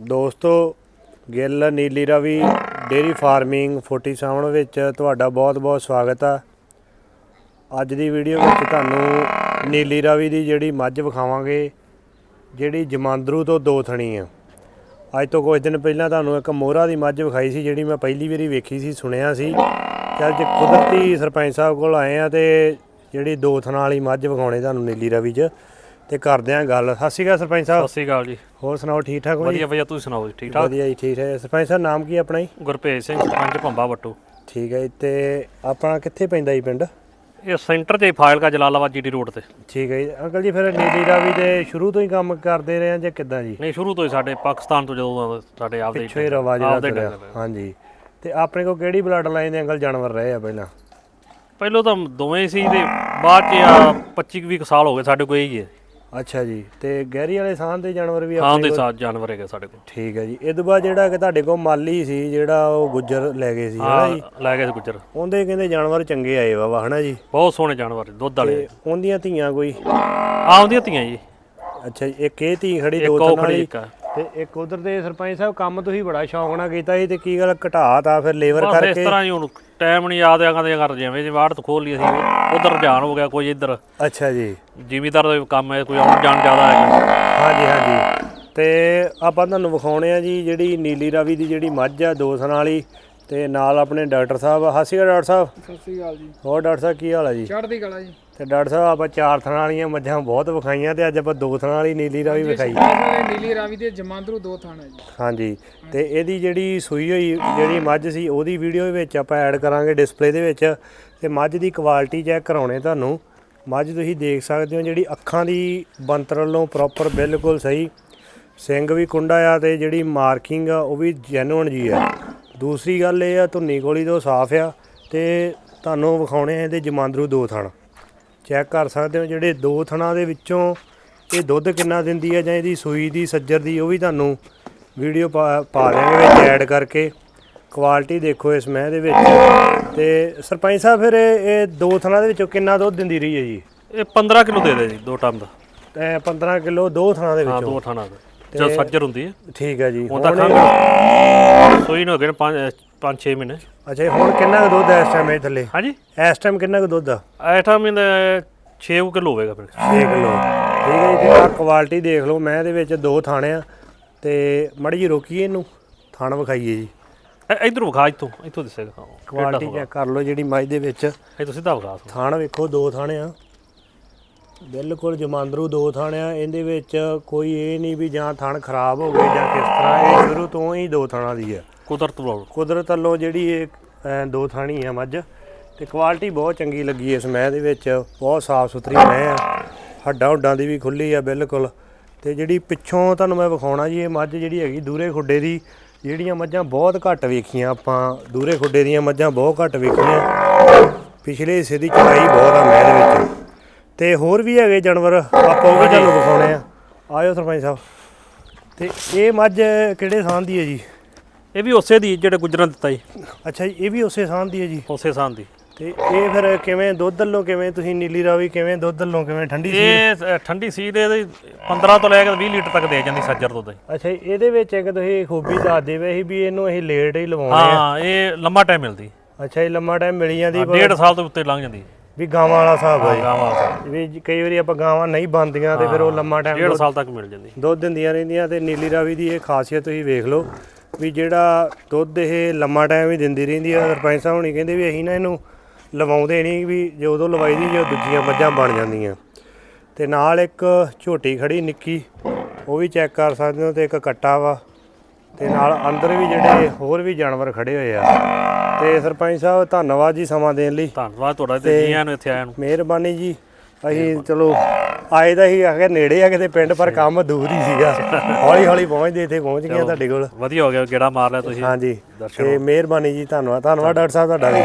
ਦੋਸਤੋ, Gill, Nili Ravi, dairy farming 47 ਵਿੱਚ ਤੁਹਾਡਾ ਬਹੁਤ-ਬਹੁਤ ਸਵਾਗਤ ਆ। ਅੱਜ ਦੀ ਵੀਡੀਓ ਵਿੱਚ ਤੁਹਾਨੂੰ ਨੀਲੀ ਰਵੀ ਦੀ ਜਿਹੜੀ ਮੱਝ ਵਿਖਾਵਾਂਗੇ, ਜਿਹੜੀ ਜਮਾਂਦਰੂ ਤੋਂ ਦੋ ਥਣੀ ਆ। ਅੱਜ ਤੋਂ ਕੁਝ ਦਿਨ ਪਹਿਲਾਂ ਤੁਹਾਨੂੰ ਇੱਕ ਮੋਹਰਾ ਦੀ ਮੱਝ ਵਿਖਾਈ ਸੀ, ਜਿਹੜੀ ਮੈਂ ਪਹਿਲੀ ਵਾਰੀ ਵੇਖੀ ਸੀ, ਸੁਣਿਆ ਸੀ। ਤੇ ਅੱਜ ਕੁਦਰਤੀ ਸਰਪੰਚ ਸਾਹਿਬ ਕੋਲ ਆਏ ਆ ਤੇ ਜਿਹੜੀ ਦੋ ਥਣਾ ਵਾਲੀ ਮੱਝ ਵਿਖਾਉਣੇ ਤੁਹਾਨੂੰ ਨੀਲੀ ਰਵੀ 'ਚ ਤੇ ਕਰਦੇ ਆ ਗੱਲ। ਸਤਿ ਸ਼੍ਰੀ ਅਕਾਲ ਸਰਪੰਚ ਸਾਹਿਬ। ਸਤਿ ਸ਼੍ਰੀ ਅਕਾਲ ਜੀ। ਹੋਰ ਸੁਣਾਓ ਠੀਕ ਠਾਕ ਹੋ ਜੀ? ਵਧੀਆ ਵਧੀਆ ਤੁਸੀਂ ਸੁਣਾਓ ਜੀ ਠੀਕ ਠਾਕ? ਵਧੀਆ ਜੀ ਠੀਕ ਹੈ ਸਰਪੰਚ ਸਾਹਿਬ ਨਾਮ ਕੀ ਹੈ ਆਪਣਾ ਜੀ? ਗੁਰਪ੍ਰੀਤ ਸਿੰਘ ਸਰਪੰਚ ਭੰਬਾ ਵੱਟੂ। ਠੀਕ ਹੈ ਜੀ ਤੇ ਆਪਣਾ ਕਿੱਥੇ ਪੈਂਦਾ ਜੀ ਪਿੰਡ? ਇਹ ਸੈਂਟਰ 'ਚ ਹੀ ਫਾਜ਼ਿਲਕਾ ਜਲਾਲਾਬਾਦ ਜੀਟੀ ਰੋਡ ਤੇ। ਠੀਕ ਹੈ ਜੀ। ਅੰਕਲ ਜੀ ਫਿਰ ਰਾਵੀ ਦੇ ਸ਼ੁਰੂ ਤੋਂ ਹੀ ਕੰਮ ਕਰਦੇ ਰਹੇ ਆ ਜਾਂ ਕਿੱਦਾਂ ਜੀ? ਨਹੀਂ ਸ਼ੁਰੂ ਤੋਂ ਹੀ ਸਾਡੇ ਪਾਕਿਸਤਾਨ ਤੋਂ ਜਦੋਂ ਸਾਡੇ ਆਪਦੇ ਪਿੱਛੇ ਰਵਾ ਜਿਹੜਾ ਤੁਰਿਆ। ਹਾਂਜੀ। ਤੇ ਆਪਣੇ ਕੋਲ ਕਿਹੜੀ ਬਲੱਡ ਲਾਈਨ ਦੇ ਅੰਕਲ ਜਾਨਵਰ ਰਹੇ ਆ ਪਹਿਲਾਂ? ਪਹਿਲਾਂ ਤਾਂ ਦੋਵੇਂ ਸੀ ਤੇ ਬਾਅਦ 'ਚ ਆ 25 ਕੁ ਵੀਹ ਕੁ ਸਾਲ ਹੋ ਗਏ ਸਾਡੇ ਕੋਲ ਇਹੀ ਹੈ। ਅੱਛਾ ਜੀ ਤੇ ਗਹਿਰੀ ਵਾਲੇ ਸਾਹ ਦੇ ਜਾਨਵਰ ਵੀ ਹਾਂ ਆਪਣੇ ਦੇ ਕੋਲ? ਸਾਥ ਜਾਨਵਰ ਹੈਗੇ ਸਾਡੇ ਕੋਲ। ਠੀਕ ਹੈ ਜੀ ਇਹ ਤੋਂ ਬਾਅਦ ਜਿਹੜਾ ਕਿ ਤੁਹਾਡੇ ਕੋਲ ਮਾਲੀ ਸੀ ਜਿਹੜਾ ਉਹ ਗੁੱਜਰ ਲੈ ਗਏ ਸੀ ਹਨਾ ਜੀ? ਹਾਂ ਲੈ ਗਏ ਸੀ ਗੁੱਜਰ। ਉਹਦੇ ਕਹਿੰਦੇ ਜਾਨਵਰ ਚੰਗੇ ਆਏ ਵਾ ਹਨਾ ਜੀ? ਬਹੁਤ ਸੋਹਣੇ ਜਾਨਵਰ ਦੁੱਧ ਵਾਲੇ। ਤੇ ਉਹਦੀਆਂ ਧੀਆਂ ਕੋਈ? ਆਉਂਦੀਆਂ ਧੀਆਂ ਜੀ। ਅੱਛਾ ਜੀ ਇੱਕ ਇਹ ਧੀ ਖੜੀ ਇੱਕ ਦੋ ਉਹ ਖੜੀ ਵਾਲੀ। ਇੱਕ ਆ। ਤੇ ਇੱਕ ਉਧਰ ਦੇ ਸਰਪੰਚ ਸਾਹਿਬ ਕੰਮ ਤੁਸੀਂ ਬੜਾ ਸ਼ੌਂਕ ਨਾਲ ਕੀਤਾ ਸੀ ਤੇ ਕੀ ਗੱਲ ਘਟਾਤਾ ਫਿਰ ਲੇਬਰ ਬਸ ਇਸ ਕਰਕੇ? ਤਰ੍ਹਾਂ ਹੀ ਹੁਣ ਟਾਈਮ ਨਹੀਂ ਯਾਦ ਆਉਂਦੇ ਕਰ ਜਿਵੇਂ ਜੇ ਤੋਂ ਖੋਲ ਲਈ ਅਸੀਂ ਉਧਰ ਰੁਝਾਨ ਹੋ ਗਿਆ ਕੋਈ ਇੱਧਰ। ਅੱਛਾ ਜੀ। ਜ਼ਿਮੀਦਾਰ ਦਾ ਕੰਮ ਹੈ ਕੋਈ ਆਉਣ ਜਾਣ ਜ਼ਿਆਦਾ ਹੈ ਹਾਂਜੀ ਹਾਂਜੀ। ਤੇ ਆਪਾਂ ਤੁਹਾਨੂੰ ਵਿਖਾਉਣੇ ਆ ਜੀ ਜਿਹੜੀ ਨੀਲੀ ਰਾਵੀ ਦੀ ਜਿਹੜੀ ਮੱਝ ਆ ਦੋ ਸਨਾਂ ਵਾਲੀ ਤੇ ਨਾਲ ਆਪਣੇ ਡਾਕਟਰ ਸਾਹਿਬ ਹਾਸੀਗਾ ਡਾਕਟਰ ਸਾਹਿਬ। ਸਤਿ ਸ੍ਰੀ ਅਕਾਲ ਜੀ। ਹੋਰ ਡਾਕਟਰ ਸਾਹਿਬ ਕੀ ਹਾਲ ਹੈ ਜੀ? ਚੜ੍ਹਦੀ ਕਲਾ ਜੀ। ਤੇ ਡਾਕਟਰ ਸਾਹਿਬ ਆਪਾਂ ਚਾਰ ਥਣਾਂ ਵਾਲੀਆਂ ਮੱਝਾਂ ਬਹੁਤ ਵਿਖਾਈਆਂ ਤੇ ਅੱਜ ਆਪਾਂ ਦੋ ਥਣਾਂ ਵਾਲੀ ਨੀਲੀ ਰਾਵੀ ਵਿਖਾਈ। ਨੀਲੀ ਰਾਵੀ ਦੇ ਜਮਾਂਦਰੂ ਦੋ ਥਾਣਾ ਜੀ। ਹਾਂਜੀ ਤੇ ਇਹਦੀ ਜਿਹੜੀ ਸੂਈ ਹੋਈ ਜਿਹੜੀ ਮੱਝ ਸੀ ਉਹਦੀ ਵੀਡੀਓ ਵਿੱਚ ਆਪਾਂ ਐਡ ਕਰਾਂਗੇ ਡਿਸਪਲੇ ਦੇ ਵਿੱਚ ਤੇ ਮੱਝ ਦੀ ਕੁਆਲਿਟੀ ਚੈੱਕ ਕਰਾਉਣੇ ਤੁਹਾਨੂੰ। ਮੱਝ ਤੁਸੀਂ ਦੇਖ ਸਕਦੇ ਹੋ ਜਿਹੜੀ ਅੱਖਾਂ ਦੀ ਬੰਤਰ ਵੱਲੋਂ ਪ੍ਰੋਪਰ ਬਿਲਕੁਲ ਸਹੀ। ਸਿੰਘ ਵੀ ਕੁੰਡਾ ਆ ਤੇ ਜਿਹੜੀ ਮਾਰਕਿੰਗ ਆ ਉਹ ਵੀ ਜੈਨੂਨ ਜੀ ਆ। ਦੂਸਰੀ ਗੱਲ ਇਹ ਆ ਧੁੰਨੀ ਗੋਲੀ ਤੋਂ ਸਾਫ਼ ਆ ਤੇ ਤੁਹਾਨੂੰ ਵਿਖਾਉਣੇ ਆ ਇਹਦੇ ਜਮਾਂਦਰੂ ਦੋ ਥਣ। ਚੈੱਕ ਕਰ ਸਕਦੇ ਹੋ ਜਿਹੜੇ ਦੋ ਥਣਾਂ ਦੇ ਵਿੱਚੋਂ ਇਹ ਦੁੱਧ ਕਿੰਨਾ ਦਿੰਦੀ ਹੈ ਜਾਂ ਇਹਦੀ ਸੂਈ ਦੀ ਸੱਜਰ ਦੀ ਉਹ ਵੀ ਤੁਹਾਨੂੰ ਵੀਡੀਓ ਪਾ ਦਿਆਂਗੇ ਵਿੱਚ ਐਡ ਕਰਕੇ। ਕੁਆਲਿਟੀ ਦੇਖੋ ਇਸ ਮਹਿ ਦੇ ਵਿੱਚ। ਤੇ ਸਰਪੰਚ ਸਾਹਿਬ ਫਿਰ ਇਹ ਦੋ ਥਣਾਂ ਦੇ ਵਿੱਚੋਂ ਕਿੰਨਾ ਦੁੱਧ ਦਿੰਦੀ ਰਹੀ ਹੈ ਜੀ? ਇਹ 15 ਕਿਲੋ ਦੇ ਦੇ ਜੀ ਦੋ ਟਨ ਦਾ ਤੇ 15 ਕਿਲੋ ਦੋ ਥਣਾਂ ਦੇ ਹਾਂ ਵਿੱਚੋਂ। ਦੋ ਠਾਣਾ ਦਾ। ਜਦ ਸੱਜਰ ਹੁੰਦੀ ਹੈ। ਠੀਕ ਹੈ ਜੀ। ਹੁਣ ਤਾਂ ਸੋਈ ਨੂੰ ਹੋ ਗਏ 5 5 6 ਮਹੀਨੇ। ਅੱਛਾ ਜੀ, ਹੁਣ ਕਿੰਨਾ ਕੁ ਦੁੱਧ ਹੈ ਇਸ ਟਾਈਮ ਇਹ ਥੱਲੇ? ਹਾਂਜੀ। ਇਸ ਟਾਈਮ ਕਿੰਨਾ ਕੁ ਦੁੱਧ ਆ? ਐਟਾ ਮਹੀਨੇ 6 ਕਿਲੋ ਹੋਵੇਗਾ ਫਿਰ। 6 ਕਿਲੋ। ਠੀਕ ਹੈ ਜੀ ਤੇ ਆਹ ਕੁਆਲਿਟੀ ਦੇਖ ਲਓ ਮੈਂ ਦੇ ਵਿੱਚ ਦੋ ਥਾਣੇ ਆ ਤੇ ਮੜੀ ਜੀ ਰੋਕੀਏ ਇਹਨੂੰ ਥਾਣ ਵਿਖਾਈਏ ਜੀ। ਇ- ਇੱਧਰ ਵਿਖਾ ਇੱਥੋਂ ਇੱਥੋਂ ਦਿਸੇਗਾ ਹਾਂ ਕੁਆਲਿਟੀ ਚੈੱਕ ਕਰ ਲਓ ਜਿਹੜੀ ਮੱਝ ਦੇ ਵਿੱਚ। ਇਹ ਤੋਂ ਸਿੱਧਾ ਵਿਖਾ ਸੋ ਥਾਣ ਵੇਖੋ ਦੋ ਥਾਣੇ ਆ। ਬਿਲਕੁਲ ਜਮਾਂਦਰੂ ਦੋ ਥਾਣੇ ਆ ਇਹਦੇ ਵਿੱਚ ਕੋਈ ਇਹ ਨਹੀਂ ਵੀ ਜਾਂ ਥਣ ਖਰਾਬ ਹੋ ਗਏ ਜਾਂ ਕਿਸ ਤਰ੍ਹਾਂ ਇਹ ਸ਼ੁਰੂ ਤੋਂ ਹੀ ਦੋ ਥਾਣਾ ਦੀ ਆ। ਕੁਦਰਤ ਵੱਲੋਂ। ਕੁਦਰਤ ਵੱਲੋਂ ਜਿਹੜੀ ਇਹ ਦੋ ਥਾਣੀ ਆ ਮੱਝ ਤੇ ਕੁਆਲਿਟੀ ਬਹੁਤ ਚੰਗੀ ਲੱਗੀ ਇਸ ਮਹਿ ਦੇ ਵਿੱਚ। ਬਹੁਤ ਸਾਫ਼ ਸੁਥਰੀ ਮਹਿ ਆ। ਹੱਡਾਂ ਹੁੱਡਾਂ ਦੀ ਵੀ ਖੁੱਲੀ ਆ ਬਿਲਕੁਲ। ਤੇ ਜਿਹੜੀ ਪਿੱਛੋਂ ਤੁਹਾਨੂੰ ਮੈਂ ਵਿਖਾਉਣਾ ਜੀ ਇਹ ਮੱਝ ਜਿਹੜੀ ਹੈਗੀ ਦੂਰੇ ਖੁੱਡੇ ਦੀ ਜਿਹੜੀਆਂ ਮੱਝਾਂ ਬਹੁਤ ਘੱਟ ਵੇਖੀਆਂ ਆਪਾਂ। ਦੂਰੇ ਖੁੱਡੇ ਦੀਆਂ ਮੱਝਾਂ ਬਹੁਤ ਘੱਟ ਵੇਖੀਆਂ। ਪਿਛਲੇ ਹਿੱਸੇ ਦੀ ਚੜਾਈ ਬਹੁਤ ਆ ਮਹਿ ਦੇ ਵਿੱਚ। ਤੇ ਹੋਰ ਵੀ ਹੈਗੇ ਜਾਨਵਰ ਆਪਾਂ ਉਹ ਵੀ ਤੁਹਾਨੂੰ ਵਿਖਾਉਣੇ ਆ। ਆਇਓ ਸਰਪੰਚ ਸਾਹਿਬ। ਤੇ ਇਹ ਮੱਝ ਕਿਹੜੇ ਸਾਹ ਦੀ ਹੈ ਜੀ? ਇਹ ਵੀ ਉਸੇ ਦੀ ਜਿਹੜੇ ਗੁਜਰਾਂ ਦਿੱਤਾ ਜੀ। ਅੱਛਾ ਜੀ ਇਹ ਵੀ ਉਸੇ ਸਾਹ ਦੀ ਹੈ ਜੀ? ਉਸੇ ਸਾਨ ਦੀ। ਤੇ ਇਹ ਫਿਰ ਕਿਵੇਂ ਦੁੱਧ ਵੱਲੋਂ ਕਿਵੇਂ ਤੁਸੀਂ ਨੀਲੀ ਰਾਵੀ ਕਿਵੇਂ ਦੁੱਧ ਵੱਲੋਂ ਕਿਵੇਂ ਠੰਡੀ ਸੀ? ਇਹ ਅ, ਠੰਡੀ ਸੀ ਦੇ 15 ਤੋਂ ਲੈ ਕੇ 20 ਲੀਟਰ ਤੱਕ ਦੇ ਜਾਂਦੀ ਸੱਜਰ ਦੁੱਧ ਅੱਛਾ ਜੀ, ਇਹਦੇ ਵਿੱਚ ਇੱਕ ਤੁਸੀਂ ਖੂਬੀ ਦੱਸ ਦੇਵੇ ਸੀ ਵੀ ਇਹਨੂੰ ਅਸੀਂ ਲੇਟ ਹੀ ਲਵਾਉਣੇ ਆ। ਹਾਂ ਇਹ ਲੰਮਾ ਟਾਈਮ ਮਿਲਦੀ। ਅੱਛਾ ਜੀ ਲੰਮਾ ਟਾਈਮ ਮਿਲ ਜਾਂਦੀ ਪਰ ਡੇਢ ਸਾਲ ਤੋਂ ਉੱਤੇ ਲੰਘ ਜਾਂਦੀ। ਵੀ ਗਾਵਾਂ ਵਾਲਾ ਹਿਸਾਬ ਆ ਗਾਵਾਂ ਜੀ ਵੀ ਜ- ਕਈ ਵਾਰੀ ਆਪਾਂ ਗਾਵਾਂ ਨਹੀਂ ਬੰਦੀਆਂ ਤੇ ਫਿਰ ਉਹ ਲੰਮਾ ਟਾਈਮ ਡੇਢ ਸਾਲ ਤੱਕ ਮਿਲ ਜਾਂਦੀ। ਦੁੱਧ ਦਿੰਦੀਆਂ ਰਹਿੰਦੀਆਂ ਤੇ ਨੀਲੀ ਰਾਵੀ ਦੀ ਇਹ ਖਾਸੀਅਤ ਤੁਸੀਂ ਵੇਖ ਲਓ। ਵੀ ਜਿਹੜਾ ਦੁੱਧ ਇਹ ਲੰਮਾ ਟਾਈਮ ਹੀ ਦਿੰਦੀ ਰਹਿੰਦੀ ਆ ਸਰਪੰਚ ਸਾਹਿਬ ਹੁਣੀ ਕਹਿੰਦੇ ਵੀ ਅਸੀਂ ਨਾ ਇਹਨੂੰ ਲਵਾਉਂਦੇ ਨਹੀਂ ਵੀ ਜਦੋਂ ਲਵਾਈ ਦੀ ਜੋ ਦੂਜੀਆਂ ਮੱਝਾਂ ਬਣ ਜਾਂਦੀਆਂ। ਤੇ ਨਾਲ ਇੱਕ ਝੋਟੀ ਖੜੀ ਨਿੱਕੀ ਉਹ ਵੀ ਚੈੱਕ ਕਰ ਸਕਦੇ ਹੋ ਤੇ ਇੱਕ ਕੱਟਾ ਵਾ। ਤੇ ਨਾਲ ਅੰਦਰ ਵੀ ਜਿਹੜੇ ਹੋਰ ਵੀ ਜਾਨਵਰ ਖੜੇ ਹੋਏ ਆ। ਤੇ ਸਰਪੰਚ ਸਾਹਿਬ ਧੰਨਵਾਦ ਜੀ ਸਮਾਂ ਦੇਣ ਲਈ। ਧੰਨਵਾਦ ਤੁਹਾਡਾ ਤੇ ਜੀਆਂ ਨੂੰ ਇੱਥੇ ਆਇਆਂ ਨੂੰ। ਮਿਹਰਬਾਨੀ ਜੀ। ਅਸੀਂ ਚਲੋ ਆਏ ਤਾਂ ਹੀ ਆਖਿਆ ਨੇੜੇ ਆ ਕਿਤੇ ਪਿੰਡ ਪਰ ਕੰਮ ਦੂਰ ਹੀ ਸੀਗਾ। ਹੌਲੀ ਹੌਲੀ ਪਹੁੰਚਦੇ ਇੱਥੇ ਪਹੁੰਚ ਗਏ ਤੁਹਾਡੇ ਕੋਲ। ਵਧੀਆ ਹੋ ਗਿਆ ਗੇੜਾ ਮਾਰ ਲਿਆ ਤੁਸੀਂ। ਹਾਂਜੀ। ਤੇ ਮਿਹਰਬਾਨੀ ਜੀ ਧੰਨਵਾਦ। ਧੰਨਵਾਦ ਡਾਕਟਰ ਸਾਹਿਬ ਤੁਹਾਡਾ ਵੀ।